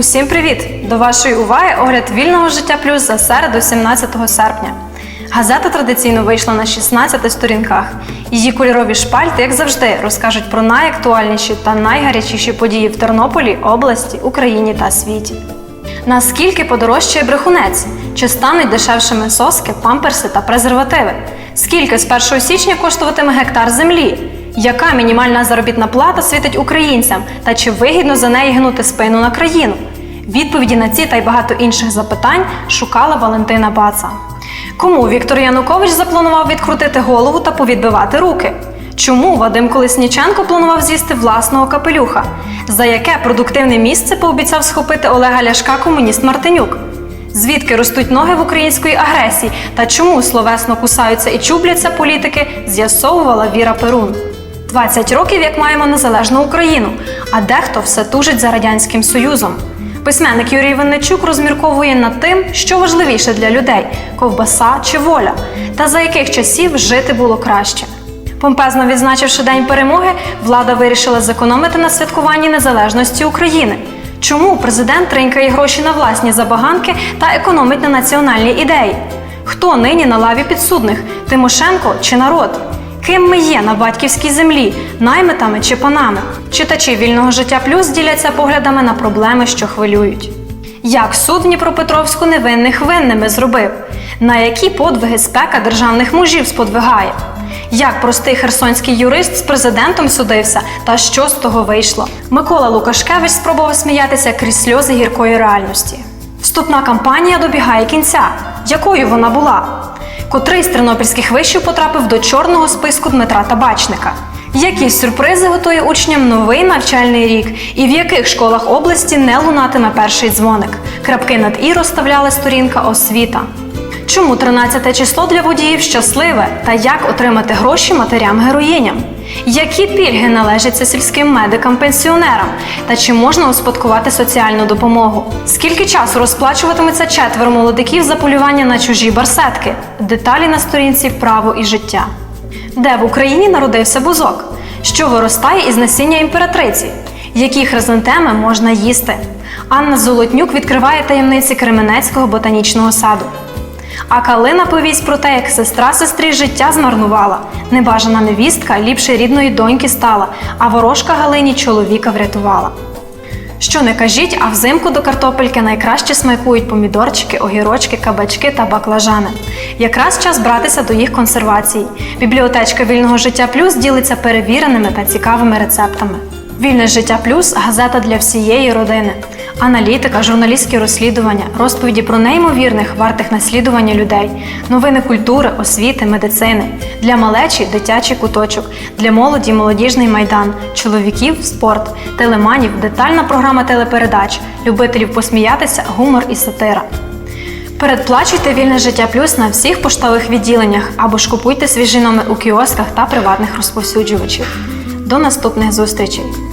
Усім привіт! До вашої уваги огляд вільного життя плюс за середу 17 серпня. Газета традиційно вийшла на 16 сторінках. Її кольорові шпальти, як завжди, розкажуть про найактуальніші та найгарячіші події в Тернополі, області, Україні та світі. Наскільки подорожчає брехунець? Чи стануть дешевшими соски, памперси та презервативи? Скільки з 1 січня коштуватиме гектар землі? Яка мінімальна заробітна плата світить українцям? Та чи вигідно за неї гнути спину на країну? Відповіді на ці та й багато інших запитань шукала Валентина Баца. Кому Віктор Янукович запланував відкрутити голову та повідбивати руки? Чому Вадим Колесніченко планував з'їсти власного капелюха? За яке продуктивне місце пообіцяв схопити Олега Ляшка комуніст Мартинюк? Звідки ростуть ноги в української агресії та чому словесно кусаються і чубляться політики, з'ясовувала Віра Перун. 20 років, як маємо незалежну Україну, а дехто все тужить за радянським союзом. Письменник Юрій Винничук розмірковує над тим, що важливіше для людей ковбаса чи воля, та за яких часів жити було краще. Помпезно відзначивши День перемоги, влада вирішила зекономити на святкуванні незалежності України. Чому президент тринькає гроші на власні забаганки та економить на національній ідеї? Хто нині на лаві підсудних Тимошенко чи народ? Ким ми є на батьківській землі, наймитами чи панами? Читачі вільного життя плюс діляться поглядами на проблеми, що хвилюють. Як суд Дніпропетровську невинних винними зробив? На які подвиги спека державних мужів сподвигає? Як простий херсонський юрист з президентом судився, та що з того вийшло? Микола Лукашкевич спробував сміятися крізь сльози гіркої реальності. Вступна кампанія добігає кінця. Якою вона була? Котрий з тернопільських вишів потрапив до чорного списку Дмитра Табачника? Які сюрпризи готує учням новий навчальний рік, і в яких школах області не лунатиме перший дзвоник? Крапки над і розставляла сторінка освіта. Чому 13 число для водіїв щасливе та як отримати гроші матерям-героїням? Які пільги належаться сільським медикам-пенсіонерам? Та чи можна успадкувати соціальну допомогу? Скільки часу розплачуватиметься четверо молодиків за полювання на чужі барсетки? Деталі на сторінці Право і життя. Де в Україні народився бузок? Що виростає із насіння імператриці? Які хризантеми можна їсти? Анна Золотнюк відкриває таємниці Кременецького ботанічного саду. А Калина повість про те, як сестра сестрі життя змарнувала. Небажана невістка ліпше рідної доньки стала, а ворожка Галині чоловіка врятувала. Що не кажіть, а взимку до картопельки найкраще смакують помідорчики, огірочки, кабачки та баклажани. Якраз час братися до їх консервації. Бібліотечка вільного життя плюс ділиться перевіреними та цікавими рецептами. Вільне життя плюс газета для всієї родини. Аналітика, журналістські розслідування, розповіді про неймовірних, вартих наслідування людей, новини культури, освіти, медицини, для малечі дитячий куточок, для молоді молодіжний майдан, чоловіків спорт, телеманів, детальна програма телепередач, любителів посміятися, гумор і сатира. Передплачуйте вільне життя плюс на всіх поштових відділеннях або ж купуйте свіжий номер у кіосках та приватних розповсюджувачів. До наступних зустрічей!